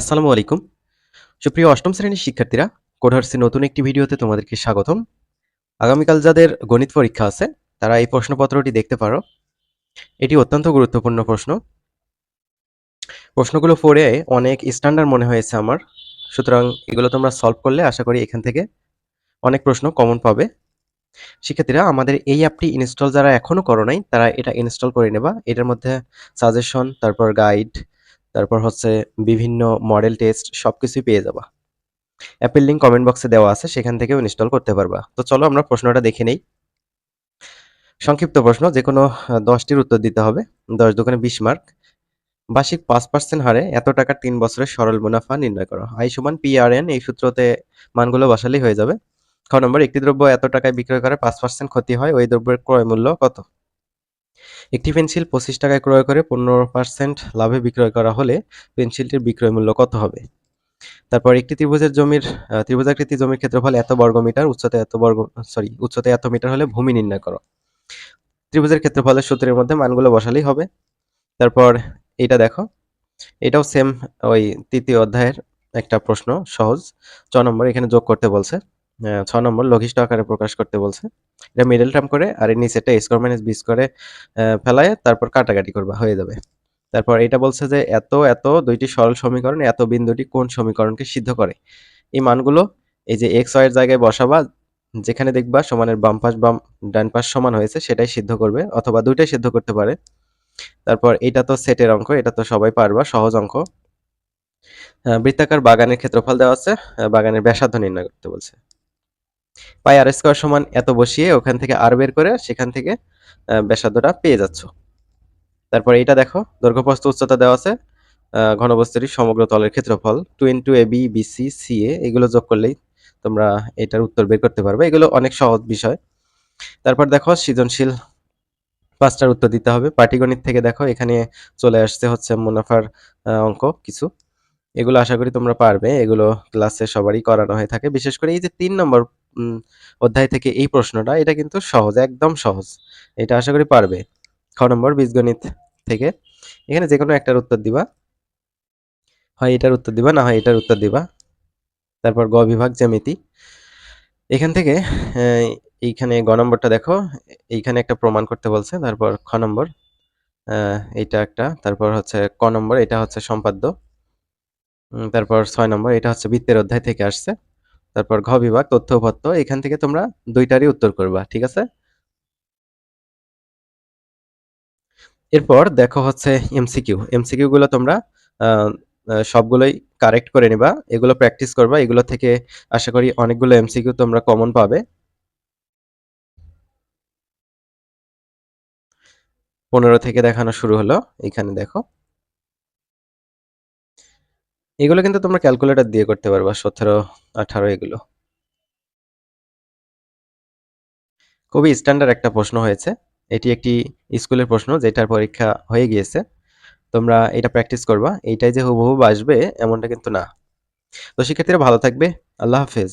আসসালামু আলাইকুম। সুপ্রিয় অষ্টম শ্রেণির শিক্ষার্থীরা কোডার্সের নতুন একটি ভিডিওতে তোমাদেরকে স্বাগতম। আগামীকাল যাদের গণিত পরীক্ষা আছে, তারা এই প্রশ্নপত্রটি দেখতে পারো। এটি অত্যন্ত গুরুত্বপূর্ণ প্রশ্ন। প্রশ্নগুলো পড়ে অনেক স্ট্যান্ডার্ড মনে হয়েছে আমার। সুতরাং এগুলো তোমরা সলভ করলে আশা করি এখান থেকে অনেক প্রশ্ন কমন পাবে। শিক্ষার্থীরা, আমাদের এই অ্যাপটি ইনস্টল যারা এখনও করো নাই, তারা এটা ইনস্টল করে নেবা। এটার মধ্যে সাজেশন তারপর গাইড তারপর হচ্ছে বিভিন্ন মডেল টেস্ট সব কিছুই পেয়ে যাবা। অ্যাপের লিঙ্ক কমেন্ট বক্সে দেওয়া আছে, সেখান থেকেও ইনস্টল করতে পারবা। তো চলো আমরা প্রশ্নটা দেখে নেই। সংক্ষিপ্ত প্রশ্ন যে কোনো দশটির উত্তর দিতে হবে। দশ দোকানে বিশ মার্ক বার্ষিক পাঁচ পার্সেন্ট হারে এত টাকার তিন বছরের সরল মুনাফা নির্ণয় করো। আই সমান পি আর এন এই সূত্রতে মানগুলো বসালেই হয়ে যাবে। খ নম্বর, একটি দ্রব্য এত টাকায় বিক্রয় করে পাঁচ পার্সেন্ট ক্ষতি হয়, ওই দ্রব্যের ক্রয় মূল্য কত? একটি পেন্সিল পঁচিশ টাকায় ক্রয় করে পনেরো পার্সেন্ট লাভে বিক্রয় করা হলে পেন্সিলটির বিক্রয় মূল্য কত হবে? তারপর একটি ত্রিভুজের জমির ত্রিভুজাকৃতি জমির ক্ষেত্রফল এত বর্গ মিটার উচ্চতা এত বর্গ সরি উচ্চতা এত মিটার হলে ভূমি নির্ণয় করো। ত্রিভুজের ক্ষেত্রফলের সূত্রের মধ্যে মানগুলো বসালেই হবে। তারপর এইটা দেখো, এটাও সেম ওই তৃতীয় অধ্যায়ের একটা প্রশ্ন, সহজ, ছ নম্বর এখানে যোগ করতে বলছে। ছ নম্বর, লঘিষ্ঠ আকারে প্রকাশ করতে বলছে। এটা মিডল টার্ম করে, আর এর নিচেটা স্কোয়ার মাইনাস বি করে ফেলায়, তারপর কাটাকাটি করবা, হয়ে যাবে। তারপর এটা বলছে যে এত এত, দুইটি সরল সমীকরণ, এত বিন্দুটি কোন সমীকরণকে সিদ্ধ করে? এই মানগুলো এই যে এক্স ওয়াইয়ের জায়গায় বসাবা, যেখানে দেখবা সমানের বাম পাশ, বাম, ডান পাশ সমান হয়েছে, সেটাই সিদ্ধ করবে, অথবা দুইটাই সিদ্ধ করতে পারে। তারপর এটা তো সেটের অঙ্ক, এটা তো সবাই পারবা, সহজ অঙ্ক। বৃত্তাকার বাগানের ক্ষেত্রফল দেওয়া আছে বাগানের ব্যাসার্ধ নির্ণয় করতে বলছে। পাই আর স্কোয়ার সমান এত বসিয়ে ওখান থেকে আর বের করে সেখান থেকে ব্যাসার্ধটা পেয়ে যাচ্ছ। তারপর এটা দেখো, দৈর্ঘ্যপ্রস্থ উচ্চতা দেওয়া আছে ঘনবস্তুটির সমগ্র তলের ক্ষেত্রফল two into A B B C C A এগুলো যোগ করলেই তোমরা এটার উত্তর বের করতে পারবে। এগুলো অনেক সহজ বিষয়। তারপর দেখো, সৃজনশীল পাঁচটার উত্তর দিতে হবে। পাটিগণিত থেকে দেখো, এখানে চলে আসছে হচ্ছে মুনাফার অঙ্ক কিছু। এগুলো আশা করি তোমরা পারবে। এগুলো ক্লাসে সবারই করানো হয়ে থাকে। বিশেষ করে এই যে তিন নম্বর অধ্যায় থেকে এই প্রশ্নটা, এটা কিন্তু সহজ, একদম সহজ। এটা আশা করি পারবে। খ নম্বর, বীজগণিত থেকে। এখানে যে কোনো একটার উত্তর দিবা। হয় এটার উত্তর দিবা, না হয় এটার উত্তর দিবা। তারপর গ বিভাগ, জ্যামিতি। এখান থেকে এইখানে গ নম্বরটা দেখো। এইখানে একটা প্রমাণ করতে বলছে। তারপর খ নম্বর এইটা একটা। তারপর হচ্ছে ক নম্বর, এটা হচ্ছে সম্পাদ্য। তারপর ছয় নম্বর, এটা হচ্ছে বৃত্তের অধ্যায় থেকে আসছে। তারপর ঘ বিভাগ, তথ্য উপাত্ত এখান থেকে তোমরা দুইটারই উত্তর করবা, ঠিক আছে? এরপর দেখো হচ্ছে এমসিকিউ এমসিকিউ গুলো তোমরা সবগুলোই কারেক্ট করে নিবা, এগুলো প্র্যাকটিস করবা, এগুলো থেকে আশা করি অনেকগুলো এমসিকিউ তোমরা কমন পাবে। পনেরো থেকে দেখানো শুরু হলো, এখানে দেখো। এগুলো কিন্তু তোমরা ক্যালকুলেটর দিয়ে করতে পারবা, সতেরো, আঠারো এগুলো। খুবই স্ট্যান্ডার্ড একটা প্রশ্ন হয়েছে। এটি একটি স্কুলের প্রশ্ন, যেটার পরীক্ষা হয়ে গিয়েছে। তোমরা এটা প্র্যাকটিস করবা। এইটাই যে হুবহু আসবে এমনটা কিন্তু না। তো শিক্ষার্থীরা ভালো থাকবে। আল্লাহ হাফেজ।